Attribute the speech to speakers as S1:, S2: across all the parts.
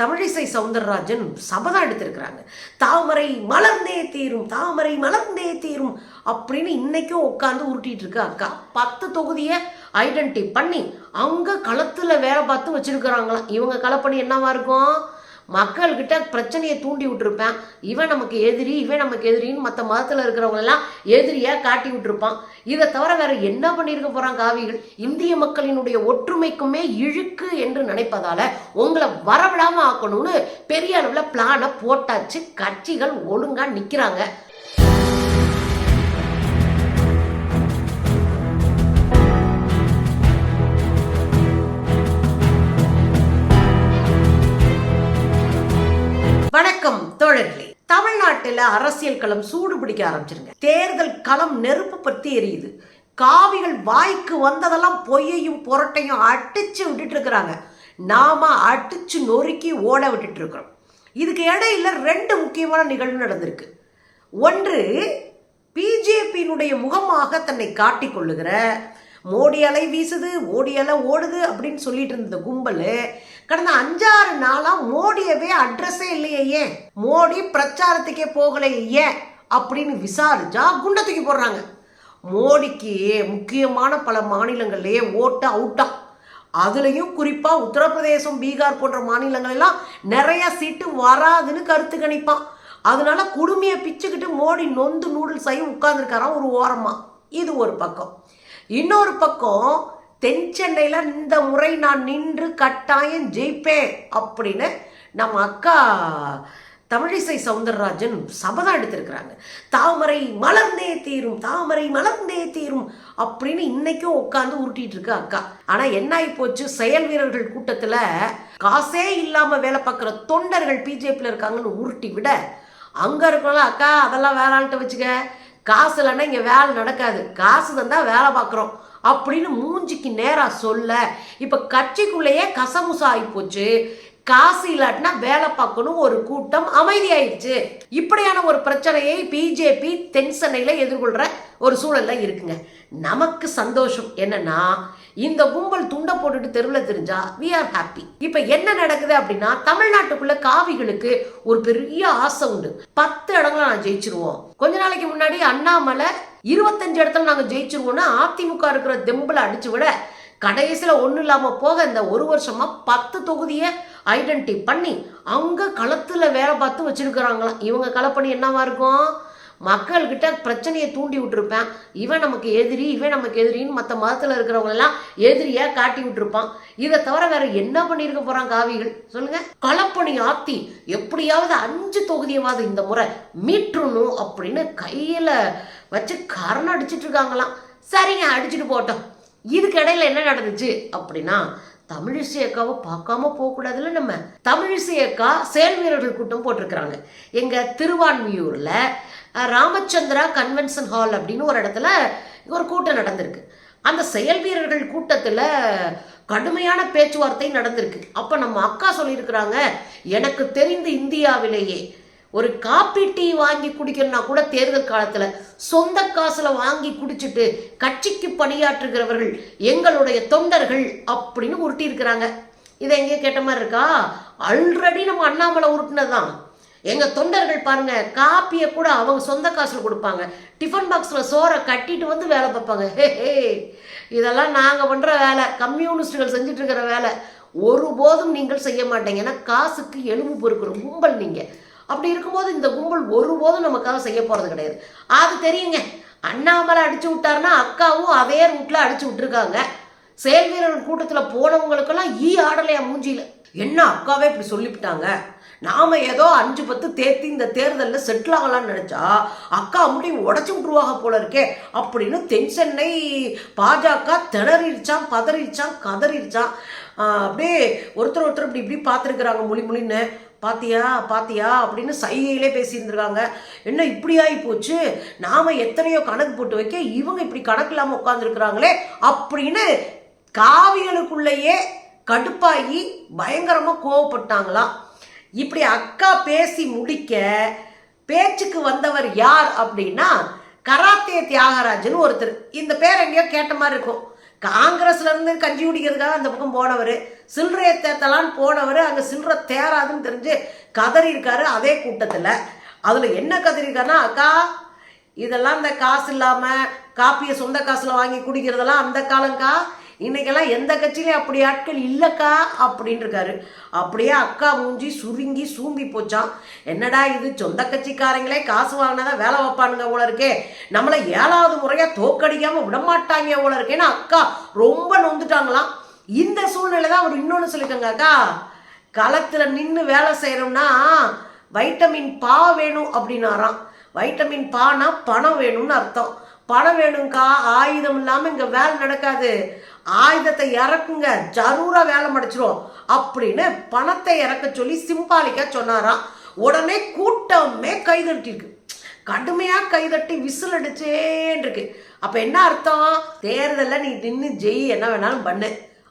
S1: தமிழிசை சவுந்தரராஜன் சபதம் எடுத்திருக்கிறாங்க. தாமரை மலர்ந்தே தீரும் தாமரை மலர்ந்தே தீரும் அப்படின்னு இன்னைக்கும் உட்காந்து உருட்டிட்டு இருக்கு அக்கா. பத்து தொகுதியை ஐடென்டி பண்ணி அங்கே களத்தில் வேலை பார்த்து வச்சிருக்கிறாங்களாம். இவங்க களப்பணி என்னவா இருக்கும்? மக்கள்கிட்ட பிரச்சனையை தூண்டி விட்டுருப்பேன். இவன் நமக்கு எதிரி இவன் நமக்கு எதிரின்னு மற்ற மதத்தில் இருக்கிறவங்களெல்லாம் எதிரியாக காட்டி விட்டுருப்பான். இதை தவிர வேற என்ன பண்ணியிருக்க போகிறான் காவிகள்? இந்திய மக்களினுடைய ஒற்றுமைக்குமே இழுக்கு என்று நினைப்பதால் உங்களை வரவிடாமல் ஆக்கணும்னு பெரிய அளவில் பிளானை போட்டாச்சு. கட்சிகள் ஒழுங்காக நிற்கிறாங்க தமிழ்நாட்டில் அரசியல் களம் சூடு பிடிக்க ஆரம்பிச்சிருங்க. தேர்தல் களம் நெருப்பு பற்றி எரியுது. காவிகள் வாய்க்கு வந்ததெல்லாம் பொய்யையும் புரட்டையும் அடிச்சு விட்டுட்டு இருக்கிறாங்க. நாம அடிச்சு நொறுக்கி ஓட விட்டுட்டு இருக்கிறோம். இதுக்கு இடையில ரெண்டு முக்கியமான நிகழ்வு நடந்திருக்கு. ஒன்று பிஜேபியினுடைய முகமாக தன்னை காட்டிக் கொள்ளுகிற மோடி அலை வீசுது மோடி அலை ஓடுது அப்படின்னு சொல்லிட்டு இருந்த கும்பல் கடந்த அஞ்சாறு நாளா மோடியவே அட்ரஸே இல்லையே ஏன்? மோடி பிரச்சாரத்துக்கே போகலையே ஏன்? அப்படின்னு விசாரிச்சா குண்டை தூக்கி போடுறாங்க. மோடிக்கு முக்கியமான பல மாநிலங்கள்லேயே ஓட்டு அவுட்டா. அதுலேயும் குறிப்பாக உத்தரப்பிரதேசம் பீகார் போன்ற மாநிலங்களெல்லாம் நிறையா நிறைய சீட்டு வராதுன்னு கருத்து கணிப்பான். அதனால குடுமையை பிச்சுக்கிட்டு மோடி நொந்து நூடுல்ஸ் ஆகி உட்காந்துருக்காராம் ஒரு ஓரமாக இது ஒரு பக்கம். இன்னொரு பக்கம் தென் சென்னையில் இந்த முறை நான் நின்று கட்டாயம் ஜெயிப்பேன் அப்படின்னு நம்ம அக்கா தமிழிசை சவுந்தரராஜன் சபதம் எடுத்திருக்கிறாங்க. தாமரை மலர்ந்தே தீரும் தாமரை மலர்ந்தே தீரும் அப்படின்னு இன்னைக்கும் உட்காந்து உருட்டிட்டு இருக்கு அக்கா. ஆனா என்ன ஆகி போச்சு? செயல் வீரர்கள் கூட்டத்துல காசே இல்லாம வேலை பார்க்குற தொண்டர்கள் பிஜேபியில் இருக்காங்கன்னு உருட்டி விட அங்க இருக்கலாம் அக்கா அதெல்லாம் வேற ஆள்கிட்ட வச்சுக்க. காசு இல்லைன்னா இங்கே வேலை நடக்காது. காசு தந்தா வேலை பார்க்குறோம். அப்படின்னு மூஞ்சிக்கு நேராக சொல்ல இப்போ கட்சிக்குள்ளேயே கசமுசாகி போச்சு. காசு இல்லாட்டினா வேலை பார்க்கணும் ஒரு கூட்டம் அமைதியாயிடுச்சு. இப்படியான ஒரு பிரச்சனையை பிஜேபி தென் சென்னையில் எதிர்கொள்கிற ஒரு சூழல்ல இருக்குங்க. நமக்கு சந்தோஷம் என்னன்னா இந்த கும்பல் துண்டை போட்டுட்டு தெருவில் தெரிஞ்சா வி ஆர் ஹாப்பி இப்போ என்ன நடக்குது அப்படின்னா தமிழ்நாட்டுக்குள்ள காவிகளுக்கு ஒரு பெரிய ஆசை உண்டு. பத்து இடங்களை நான் ஜெயிச்சிருவோம். கொஞ்ச நாளைக்கு முன்னாடி அண்ணாமலை இருபத்தஞ்சு இடத்துல நாங்கள் ஜெயிச்சிருவோம்னா அதிமுக இருக்கிற தெம்பில் அடிச்சு விட கடைசியில் ஒன்றும் இல்லாமல் போக இந்த ஒரு வருஷமாக பத்து தொகுதியை ஐடென்டி பண்ணி அங்கே களத்தில் வேலை பார்த்து வச்சிருக்கிறாங்களாம் இவங்க களப்பணி என்னவா இருக்கும்? மக்கள்கிட்ட பிரச்சனையை தூண்டி விட்டுருப்பேன். இவன் நமக்கு எதிரி இவன் நமக்கு எதிரின்னு மற்ற மதத்தில் இருக்கிறவங்களெல்லாம் எதிரியாக காட்டி விட்டுருப்பான். இதை தவிர வேற என்ன பண்ணியிருக்க போகிறான் காவிகள்? சொல்லுங்க. களப்பணி ஆத்தி எப்படியாவது அஞ்சு தொகுதியவாது இந்த முறை மீட்டுறணும் அப்படின்னு கையில் வச்சு கரணம் அடிச்சுட்டு இருக்காங்களாம் சரிங்க அடிச்சுட்டு போட்டோம். இதுக்கு இடையில என்ன நடந்துச்சு அப்படின்னா தமிழிசை அக்காவை பார்க்காம போகக்கூடாதுல்ல நம்ம. தமிழிசை அக்கா செயல் வீரர்கள் கூட்டம் போட்டிருக்கிறாங்க. எங்க திருவான்மியூர்ல ராமச்சந்திரா கன்வென்ஷன் ஹால் அப்படின்னு ஒரு இடத்துல ஒரு கூட்டம் நடந்திருக்கு. அந்த செயல் வீரர்கள் கூட்டத்தில் கடுமையான பேச்சுவார்த்தை நடந்திருக்கு. அப்போ நம்ம அக்கா சொல்லியிருக்கிறாங்க எனக்கு தெரிந்து இந்தியாவிலேயே ஒரு காப்பி டீ வாங்கி குடிக்கணும்னா கூட தேர்தல் காலத்தில் சொந்த காசில் வாங்கி குடிச்சிட்டு கட்சிக்கு பணியாற்றுகிறவர்கள் எங்களுடைய தொண்டர்கள் அப்படின்னு உருட்டியிருக்கிறாங்க இதை எங்கேயோ கேட்ட மாதிரி இருக்கா? ஆல்ரெடி நம்ம அண்ணாமலை உருட்டினதுதான். எங்கள் தொண்டர்கள் பாருங்கள் காப்பியை கூட அவங்க சொந்த காசில் கொடுப்பாங்க. டிஃபன் பாக்ஸில் சோறை கட்டிட்டு வந்து வேலை பார்ப்பாங்க. ஹே ஹே இதெல்லாம் நாங்கள் பண்ணுற வேலை கம்யூனிஸ்டுகள் செஞ்சுட்டு இருக்கிற வேலை. ஒருபோதும் நீங்கள் செய்ய மாட்டீங்க. ஏன்னா காசுக்கு எலும்பு பொறுக்கிற கும்பல் நீங்கள் அப்படி இருக்கும்போது இந்த கும்பல் ஒருபோதும் நமக்காக செய்ய போகிறது கிடையாது. அது தெரியுங்க. அண்ணாமலை அடிச்சு விட்டாருன்னா அக்காவும் அதே ரூட்டில் அடிச்சு விட்டுருக்காங்க. செயல் வீரர்கள் கூட்டத்தில் போனவங்களுக்கெல்லாம் ஈ ஆடலையா மூஞ்சியில. என்ன அக்காவே இப்படி சொல்லிவிட்டாங்க? நாம ஏதோ அஞ்சு பத்து தேத்தி இந்த தேர்தலில் செட்டில் ஆகலாம்னு நினச்சா அக்கா முடியும் உடச்சி விட்டுருவாங்க போல இருக்கே அப்படின்னு தென் சென்னை பாஜக திணறிடுச்சான் பதறிடுச்சான் கதறிடுச்சான் அப்படியே ஒருத்தர் ஒருத்தர் இப்படி இப்படி பார்த்துருக்குறாங்க மொழி மொழின்னு. பாத்தியா பாத்தியா அப்படின்னு சைகையிலே பேசியிருந்துருக்காங்க. என்ன இப்படி ஆகி போச்சு நாம எத்தனையோ கணக்கு போட்டு வைக்க இவங்க இப்படி கணக்கு இல்லாமல் உட்காந்துருக்குறாங்களே அப்படின்னு காவிகளுக்குள்ளேயே கடுப்பாகி பயங்கரமாக கோவப்பட்டாங்களாம் இப்படி அக்கா பேசி முடிக்க பேச்சுக்கு வந்தவர் யார் அப்படின்னா கராத்தே தியாகராஜன் ஒருத்தர். இந்த பேர் எங்கேயோ கேட்ட மாதிரி இருக்கும். காங்கிரஸ்ல இருந்து கஞ்சி குடிக்கிறதுக்காக அந்த பக்கம் போனவர் சில்லறையை தேத்தலான்னு போனவர் அங்கே சில்லறை தேராதுன்னு தெரிஞ்சு கதறி இருக்காரு அதே கூட்டத்தில். அதில் என்ன கதறி இருக்காருன்னா அக்கா இதெல்லாம் இந்த காசு இல்லாமல் காப்பியை சொந்த காசில் வாங்கி குடிக்கிறதெல்லாம் அந்த காலங்க்கா இன்னைக்கெல்லாம் எந்த கட்சியிலையும் அப்படி ஆட்கள் இல்லைக்கா அப்படின்னு இருக்காரு அப்படியே அக்கா மூஞ்சி சுருங்கி சூம்பி போச்சான் என்னடா இது சொந்த கட்சிக்காரங்களே காசு வாங்கினதான் வேலை வைப்பானுங்க போல இருக்கே. நம்மளை ஏழாவது முறையாக தோக்கடிக்காமல் விடமாட்டாங்க போல இருக்கேன்னு அக்கா ரொம்ப நொந்துட்டாங்களாம். இந்த சூழ்நிலை தான் அவர் இன்னொன்று சொல்லிக்கோங்க அக்கா. களத்தில் நின்று வேலை செய்கிறோம்னா வைட்டமின் பா வேணும் அப்படின்னாராம். வைட்டமின் பானா பணம் வேணும்னு அர்த்தம். பணம் வேணுங்க்கா ஆயுதம் இல்லாமல் இங்கே வேலை நடக்காது. ஆயுதத்தை இறக்குங்க ஜரூராக வேலை முடிச்சிரும் அப்படின்னு பணத்தை இறக்க சொல்லி சிம்பாலிக்காக சொன்னாராம். உடனே கூட்டமே கைதட்டிருக்கு கடுமையாக கைதட்டி விசில் அடிச்சேன்ருக்கு. அப்போ என்ன அர்த்தம்? தேர்தலில் நீ நின்று ஜெய் என்ன வேணாலும் பண்ணு.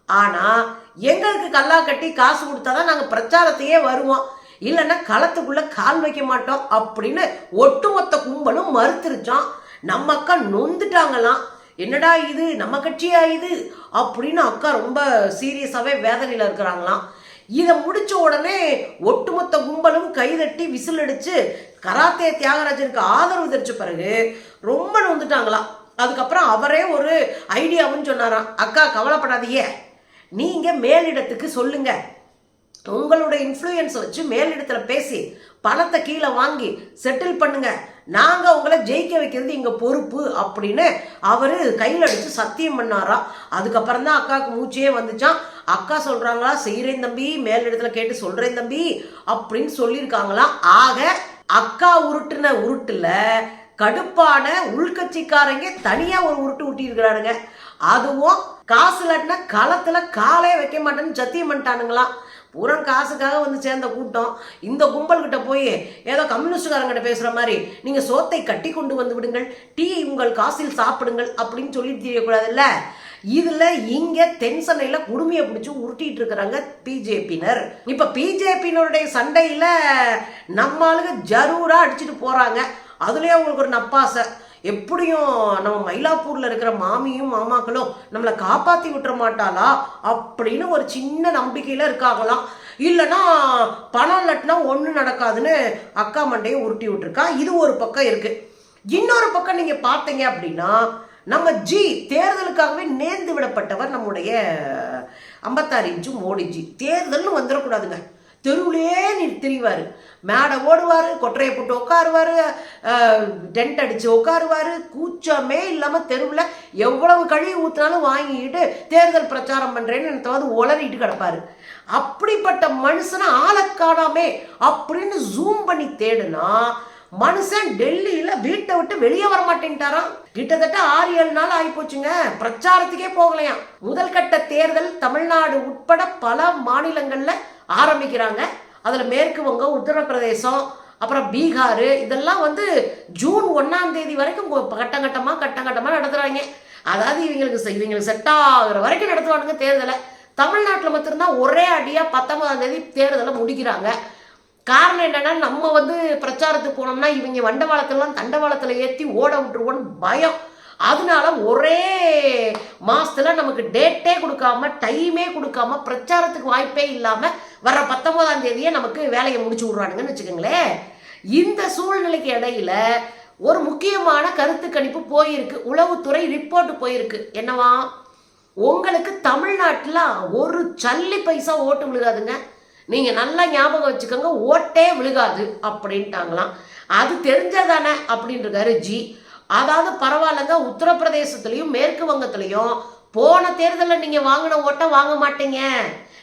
S1: ஆனால் எங்களுக்கு கல்லா கட்டி காசு கொடுத்தாதான் நாங்கள் பிரச்சாரத்தையே வருவோம். இல்லைன்னா களத்துக்குள்ளே கால் வைக்க மாட்டோம் அப்படின்னு ஒட்டுமொத்த கும்பலும் மறுத்துருச்சான் நம்ம அக்கா நொந்துட்டாங்களாம் என்னடா இது? நம்ம கட்சியா இது? அப்படின்னு அக்கா ரொம்ப சீரியஸாகவே வேதனையில் இருக்கிறாங்களாம். இதை முடிச்ச உடனே ஒட்டுமொத்த கும்பலும் கைதட்டி விசில் அடிச்சு கராத்தே தியாகராஜனுக்கு ஆதரவு தெரிச்ச பிறகு ரொம்ப நொந்துட்டாங்களாம் அதுக்கப்புறம் அவரே ஒரு ஐடியாவுன்னு சொன்னாராம். அக்கா கவலைப்படாதீங்க. நீங்க மேலிடத்துக்கு சொல்லுங்க. உங்களோட இன்ஃப்ளூயன்ஸ் வச்சு மேலிடத்துல பேசி பணத்தை கீழே வாங்கி செட்டில் பண்ணுங்க. நாங்கள் உங்களை ஜெயிக்க வைக்கிறது எங்கள் பொறுப்பு அப்படின்னு அவர் கையில் அடித்து சத்தியம் பண்ணாரா? அதுக்கப்புறம் தான் அக்காவுக்கு மூச்சே வந்துச்சான் அக்கா சொல்கிறாங்களா செய்கிறேன் தம்பி மேலிடத்துல கேட்டு சொல்கிறேன் தம்பி அப்படின்னு சொல்லியிருக்காங்களா? ஆக அக்கா உருட்டுன உருட்டுல கடுப்பான உள்கட்சிக்காரங்க தனியாக ஒரு உருட்டு ஊட்டியிருக்கிறாருங்க அதுவும் காசு இல்லைன்னா களத்தில் காலே வைக்க மாட்டேன்னு சத்தியம் பண்ணிட்டானுங்களாம். பூரா காசுக்காக வந்து சேர்ந்த கூட்டம். இந்த கும்பல்கிட்ட போய் ஏதோ கம்யூனிஸ்டுக்காரங்கிட்ட பேசுகிற மாதிரி நீங்கள் சோத்தை கட்டி கொண்டு வந்து விடுங்கள் டீ உங்கள் காசில் சாப்பிடுங்கள் அப்படின்னு சொல்லி தெரியக்கூடாதுல்ல? இதில் இங்கே தென் சென்னையில் குடுமையை பிடிச்சி உருட்டிட்டு இருக்கிறாங்க பிஜேபியினர். இப்போ பிஜேபியினருடைய சண்டையில் நம்ம ஆளுங்க அடிச்சுட்டு போகிறாங்க அதுலேயே அவங்களுக்கு ஒரு நப்பாசை. எப்படியும் நம்ம மயிலாப்பூர்ல இருக்கிற மாமியும் மாமாக்களும் நம்மளை காப்பாத்தி விட்டுற மாட்டாளா அப்படின்னு ஒரு சின்ன நம்பிக்கையில இருக்காங்களாம். இல்லைன்னா பணம் இல்லாட்டினா ஒன்றும் நடக்காதுன்னு அக்கா மண்டையை உருட்டி விட்டுருக்கா. இது ஒரு பக்கம் இருக்கு. இன்னொரு பக்கம் நீங்க பார்த்தீங்க அப்படின்னா நம்ம ஜி தேர்தலுக்காகவே நேர்ந்து விடப்பட்டவர் நம்முடைய ஐம்பத்தாறு இன்ச்சு மோடிஜி. தேர்தல்னு வந்துடக்கூடாதுங்க. தெருவிலே நீ திரிவார். மேடை ஓடுவார் கொற்றையை போட்டு உட்காருவார் டென்ட் அடித்து உட்காருவார் கூச்சமே இல்லாமல் தெருவில் எவ்வளவு கழுவி ஊற்றினாலும் வாங்கிக்கிட்டு தேர்தல் பிரச்சாரம் பண்ணுறேன்னு என்னத்தாவது உளறிட்டு கிடப்பார். அப்படிப்பட்ட மனுஷனை ஆளக்காடாமே அப்படின்னு ஜூம் பண்ணி தேடுனா மனுஷன் டெல்லியில் வீட்டை விட்டு வெளியே வர மாட்டேன்ட்டாராம் கிட்டத்தட்ட ஆறு ஏழு நாள் ஆகி போச்சுங்க பிரச்சாரத்துக்கே போகலையாம். முதல் கட்ட தேர்தல் தமிழ்நாடு உட்பட பல மாநிலங்களில் ஆரம்பிக்கிறாங்க. அதில் மேற்கு வங்கம் உத்தரப்பிரதேசம் அப்புறம் பீகார் இதெல்லாம் வந்து ஜூன் ஒன்றாம் தேதி வரைக்கும் கட்டம் கட்டமாக கட்டம் கட்டமாக நடத்துகிறாங்க அதாவது இவங்களுக்கு செ- இவங்களுக்கு செட் ஆகிற வரைக்கும் நடத்துவானுங்க தேர்தலை. தமிழ்நாட்டில் மட்டும்தான் ஒரே அடியாக பத்தொன்பதாம் தேதி தேர்தலை முடிக்கிறாங்க. காரணம் என்னென்னா நம்ம வந்து பிரச்சாரத்துக்கு போனோம்னா இவங்க வண்டவாளத்தெல்லாம் தண்டவாளத்தில் ஏற்றி ஓட விட்டுருவோன்னு பயம். அதனால ஒரே மாசத்துல நமக்கு டேட்டே கொடுக்காம டைமே கொடுக்காம பிரச்சாரத்துக்கு வாய்ப்பே இல்லாம வர பத்தொன்பதாம் தேதியே நமக்கு வேலையை முடிச்சு விடுறானுங்கன்னு வச்சுக்கோங்களேன். இந்த சூழ்நிலைக்கு இடையில ஒரு முக்கியமான கருத்து கணிப்பு போயிருக்கு. உளவுத்துறை ரிப்போர்ட் போயிருக்கு. என்னவா? உங்களுக்கு தமிழ்நாட்டில் ஒரு சல்லி பைசா ஓட்டு விழுகாதுங்க. நீங்க நல்லா ஞாபகம் வச்சுக்கோங்க ஓட்டே விழுகாது அப்படின்ட்டாங்களாம். அது தெரிஞ்சதானே அப்படின்னு இருக்காரு ஜி. அதாவது பரவாயில்லங்க உத்தரப்பிரதேசத்துலையும் மேற்கு வங்கத்திலையும் போன தேர்தலில் நீங்கள் வாங்கின ஓட்டை வாங்க மாட்டீங்க.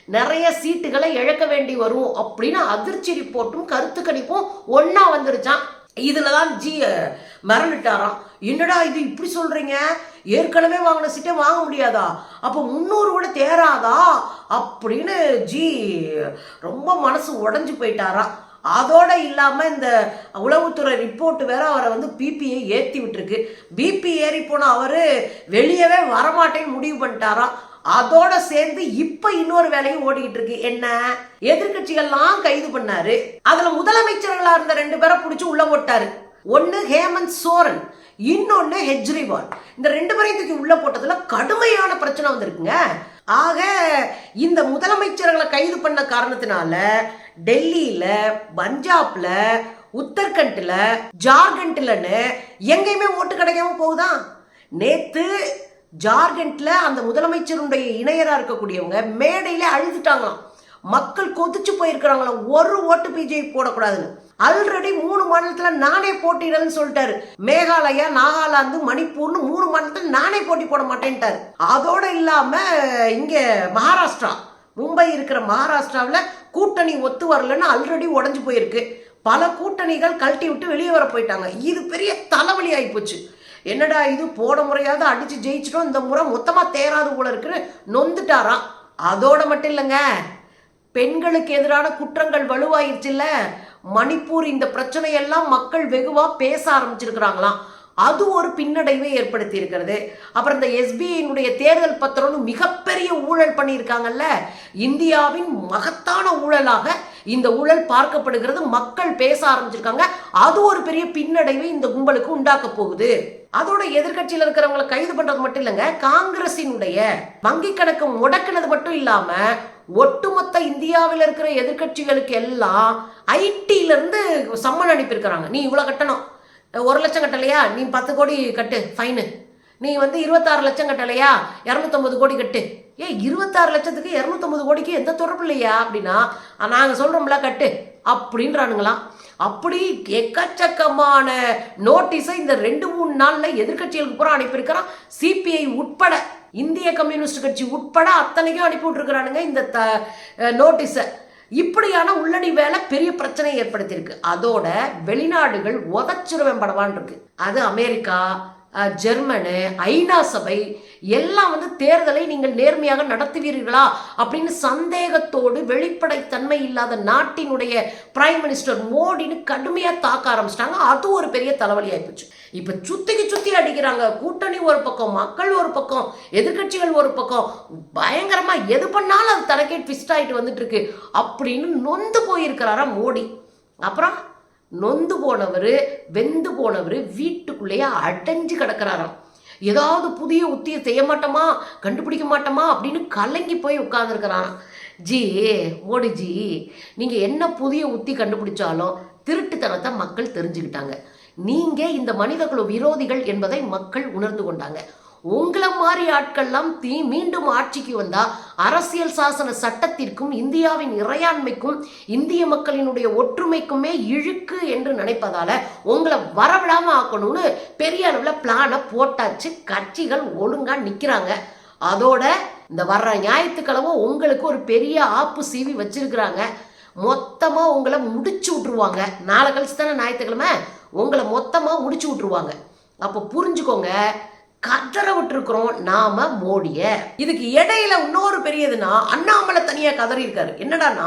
S1: நிறைய சீட்டுகளை இழக்க வேண்டி வரும் அப்படின்னு அதிர்ச்சி ரிப்போர்ட்டும் கருத்து கணிப்பும் ஒன்றா வந்துருச்சான் இதில் தான் ஜி மிரண்டுட்டாராம் என்னடா இது இப்படி சொல்கிறீங்க ஏற்கனவே வாங்கின சீட்டை வாங்க முடியாதா? அப்போ முந்நூறு கூட தேராதா? அப்படின்னு ஜி ரொம்ப மனசு உடஞ்சு போயிட்டாராம். அதோட இல்லாமல் இந்த உளவுத்துறை ரிப்போர்ட் வேற அவரை வந்து பிபியை ஏற்றி விட்டுருக்கு. பிபி ஏறி போன அவர் வெளியவே வரமாட்டேன்னு முடிவு பண்ணிட்டாராம் அதோட சேர்ந்து இப்ப இன்னொரு வேலையும் ஓடிக்கிட்டு இருக்கு. என்ன? எதிர்கட்சிகள்லாம் கைது பண்ணாரு. அதுல முதலமைச்சர்களா இருந்த ரெண்டு பேரை பிடிச்சி உள்ள போட்டாரு. ஒன்னு ஹேமந்த் சோரன் இன்னொன்னு ஹெஜ்ரிவால். இந்த ரெண்டு பேரையும் தூக்கி உள்ள போட்டதுல கடுமையான பிரச்சனை வந்திருக்குங்க. ஆக இந்த முதலமைச்சர்களை கைது பண்ண காரணத்தினால டெல்லியில பஞ்சாப்ல உத்தரகண்ட்ல ஜார்க்கண்ட்லன்னு எங்கேயுமே ஓட்டு கிடைக்காம போகுதா? நேத்து ஜார்க்கண்ட்ல அந்த முதலமைச்சருடைய இணையரா இருக்கக்கூடியவங்க மேடையில அழுதுட்டாங்களாம். மக்கள் கொதிச்சு போயிருக்கிறாங்களாம். ஒரு ஓட்டு பிஜேபி போடக்கூடாதுன்னு. ஆல்ரெடி மூணு மாநிலத்துல நானே போட்டியிடன்னு சொல்லிட்டாரு. மேகாலயா நாகாலாந்து மணிப்பூர்னு மூணு மாநிலத்துல நானே போட்டி போட மாட்டேன்ட்டாரு. அதோட இல்லாம இங்க மகாராஷ்டிரா. மும்பை இருக்கிற மகாராஷ்டிராவில் கூட்டணி ஒத்து வரலன்னு ஆல்ரெடி உடஞ்சு போயிருக்கு. பல கூட்டணிகள் கழட்டி விட்டு வெளியே வர போயிட்டாங்க. இது பெரிய தலைவலி ஆகிப்போச்சு என்னடா இது? போன முறையாவது அடிச்சு ஜெயிச்சிட்டோம். இந்த முறை மொத்தமா தேராது போல இருக்குன்னு நொந்துட்டாராம் அதோட மட்டும் இல்லைங்க. பெண்களுக்கு எதிரான குற்றங்கள் வலுவாயிருச்சுல்ல. மணிப்பூர் இந்த பிரச்சனையெல்லாம் மக்கள் வெகுவா பேச ஆரம்பிச்சிருக்கிறாங்களாம். அது ஒரு பின்னடைவை ஏற்படுத்தி இருக்கிறது அப்புறம் இந்த எஸ்பிஐனுடைய தேர்தல் பத்திரம்னு மிகப்பெரிய ஊழல் பண்ணியிருக்காங்கல்ல? இந்தியாவின் மகத்தான ஊழலாக இந்த ஊழல் பார்க்கப்படுகிறது. மக்கள் பேச ஆரம்பிச்சிருக்காங்க. அது ஒரு பெரிய பின்னடைவை இந்த கும்பலுக்கு உண்டாக்க போகுது. அதோட எதிர்க்கட்சியில் இருக்கிறவங்களை கைது பண்றது மட்டும் இல்லைங்க. காங்கிரசினுடைய வங்கி கணக்கு முடக்கினது மட்டும் இல்லாம ஒட்டுமொத்த இந்தியாவில் இருக்கிற எதிர்க்கட்சிகளுக்கு எல்லாம் ஐடில இருந்து சம்மன் அனுப்பியிருக்கிறாங்க. நீ இவ்வளவு கட்டணம். ஒரு லட்சம் கட்டலையா? நீ பத்து கோடி கட்டு ஃபைனு நீ வந்து இருபத்தாறு லட்சம் கட்டலையா? இரநூத்தொம்பது கோடி கட்டு. ஏ இருபத்தாறு லட்சத்துக்கு இரநூத்தொம்பது கோடிக்கு எந்த தொடர்பு இல்லையா அப்படின்னா நாங்கள் சொல்கிறோம்ல கட்டு. அப்படின்றானுங்களாம் அப்படி எக்கச்சக்கமான நோட்டீஸை இந்த ரெண்டு மூணு நாளில் எதிர்க்கட்சிகளுக்கு பூரா அனுப்பியிருக்கிறான். சிபிஐ உட்பட இந்திய கம்யூனிஸ்ட் கட்சி உட்பட அத்தனைக்கும் அனுப்பி விட்டுருக்கிறானுங்க இந்த த நோட்டீஸை. இப்படியான உள்ளடி வேலை பெரிய பிரச்சனை ஏற்படுத்தியிருக்கு. அதோட வெளிநாடுகள் உதச்சிருவேன் படவான் இருக்கு. அது அமெரிக்கா ஜெர்மனு ஐநா சபை எல்லாம் வந்து தேர்தலை நீங்கள் நேர்மையாக நடத்துவீர்களா அப்படின்னு சந்தேகத்தோடு வெளிப்படைத்தன்மை இல்லாத நாட்டினுடைய பிரைம் மினிஸ்டர் மோடின்னு கடுமையாக தாக்க ஆரம்பிச்சிட்டாங்க. அது ஒரு பெரிய தலைவலி ஆயிப்போச்சு. இப்போ சுத்திக்கு சுத்தி அடிக்கிறாங்க. கூட்டணி ஒரு பக்கம் மக்கள் ஒரு பக்கம் எதிர்க்கட்சிகள் ஒரு பக்கம். பயங்கரமா எது பண்ணாலும் அது தனக்கே ட்விஸ்ட் ஆயிட்டு வந்துட்டு இருக்கு அப்படின்னு நொந்து போயிருக்கிறாரா மோடி. அப்புறம் நொந்து போனவர் வெந்து போனவர் வீட்டுக்குள்ளேயே அடைஞ்சு கிடக்கிறாராம். ஏதாவது புதிய உத்தியை செய்ய மாட்டோமா கண்டுபிடிக்க மாட்டோமா அப்படின்னு கலங்கி போய் உட்காந்துருக்கிறான் ஜி மோடிஜி நீங்கள் என்ன புதிய உத்தி கண்டுபிடிச்சாலும் திருட்டுத்தனத்தை மக்கள் தெரிஞ்சுக்கிட்டாங்க. நீங்கள் இந்த மனிதகுல விரோதிகள் என்பதை மக்கள் உணர்ந்து கொண்டாங்க. உங்களை மாதிரி ஆட்கள்லாம் தீ மீண்டும் ஆட்சிக்கு வந்தா அரசியல் சாசன சட்டத்திற்கும் இந்தியாவின் இறையாண்மைக்கும் இந்திய மக்களினுடைய ஒற்றுமைக்குமே இழுக்கு என்று நினைப்பதால உங்களை வரவிடாம ஆக்கணும்னு பெரிய அளவில் பிளானை போட்டாச்சு. கட்சிகள் ஒழுங்கா நிக்கிறாங்க. அதோட இந்த வர்ற ஞாயிற்றுக்கிழமை உங்களுக்கு ஒரு பெரிய ஆப்பு சீவி வச்சிருக்கிறாங்க. மொத்தமா உங்களை முடிச்சு விட்ருவாங்க நாளை கழிச்சு தானே ஞாயிற்றுக்கிழமை? உங்களை மொத்தமாக முடிச்சு விட்டுருவாங்க. அப்போ புரிஞ்சுக்கோங்க கதற விட்டுருக்குறோம் நாம மோடிய. இதுக்கு இடையில இன்னொரு பெரியதுன்னா அண்ணாமலை தனியாக கதறி இருக்காரு என்னடான்னா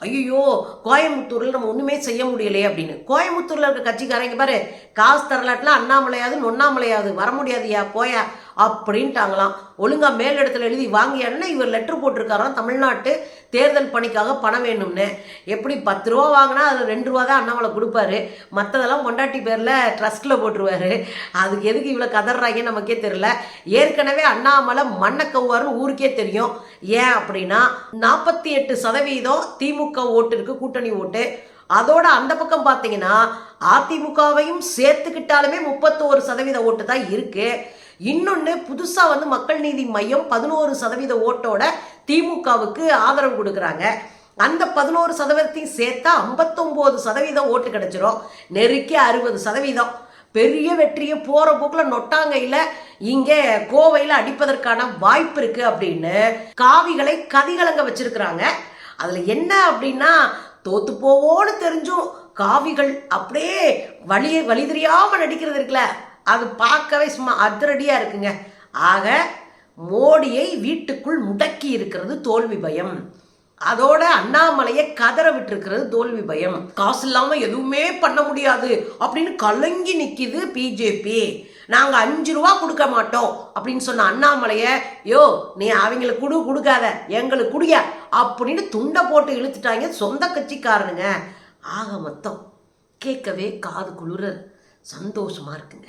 S1: ஐயோ கோயம்புத்தூரில் நம்ம ஒன்றுமே செய்ய முடியலையே அப்படின்னு. கோயம்புத்தூரில் இருக்க கட்சிக்காரங்க பாரு காசு தரலாட்டில் அண்ணாமலையாவது நொண்ணாமலையாவது வர முடியாதுயா போயா. அப்படின்ட்டாங்களாம். ஒழுங்கா மேலிடத்தில் எழுதி வாங்கியாருன்னா இவர் லெட்டர் போட்டிருக்காராம் தமிழ்நாட்டு தேர்தல் பணிக்காக பணம் வேணும்னு. எப்படி பத்து ரூபா வாங்கினா அதில் ரெண்டு ரூபா தான் அண்ணாமலை கொடுப்பாரு. மற்றதெல்லாம் பொண்டாட்டி பேரில் ட்ரஸ்ட்டில் போட்டுருவாரு. அதுக்கு எதுக்கு இவ்வளோ கதறாங்கன்னு நமக்கே தெரில ஏற்கனவே அண்ணாமலை மண்ணை கவ்வாருன்னு ஊருக்கே தெரியும். ஏன் அப்படின்னா நாற்பத்தி எட்டு சதவீதம் திமுக ஓட்டு இருக்கு கூட்டணி ஓட்டு. அதோட அந்த பக்கம் பார்த்தீங்கன்னா அதிமுகவையும் சேர்த்துக்கிட்டாலுமே முப்பத்தோரு சதவீத ஓட்டு தான் இருக்குது இன்னொன்று புதுசாக வந்து மக்கள் நீதி மையம் பதினோரு சதவீத ஓட்டோட திமுகவுக்கு ஆதரவு கொடுக்குறாங்க. அந்த பதினோரு சதவீதத்தையும் சேர்த்தா ஐம்பத்தொம்போது சதவீதம் ஓட்டு கிடைச்சிரும். நெருக்கி அறுபது சதவீதம். பெரிய வெற்றியை போகிற போக்கில் நொட்டாங்கையில் இங்கே கோவையில் அடிப்பதற்கான வாய்ப்பு இருக்குது அப்படின்னு காவிகளை கதிகலங்க வச்சிருக்கிறாங்க. அதில் என்ன அப்படின்னா தோத்து போவோன்னு தெரிஞ்சும் காவிகள் அப்படியே வழியை வழி தெரியாம நடிக்கிறது இருக்குல்ல. அது பார்க்கவே சும்மா அதிரடியாக இருக்குங்க. ஆக மோடியை வீட்டுக்குள் முடக்கி இருக்கிறது தோல்வி பயம். அதோட அண்ணாமலையை கதற விட்டுருக்கிறது தோல்வி பயம். காசு இல்லாமல் எதுவுமே பண்ண முடியாது அப்படின்னு கலங்கி நிற்கிது பிஜேபி நாங்கள் அஞ்சு ரூபா கொடுக்க மாட்டோம் அப்படின்னு சொன்ன அண்ணாமலையை யோ நீ அவங்களுக்கு குடு கொடுக்காத எங்களுக்கு குடிய அப்படின்னு துண்டை போட்டு இழுத்துட்டாங்க சொந்த கட்சிக்காரனுங்க. ஆக மொத்தம் கேட்கவே காது குளிர சந்தோஷமாக இருக்குங்க.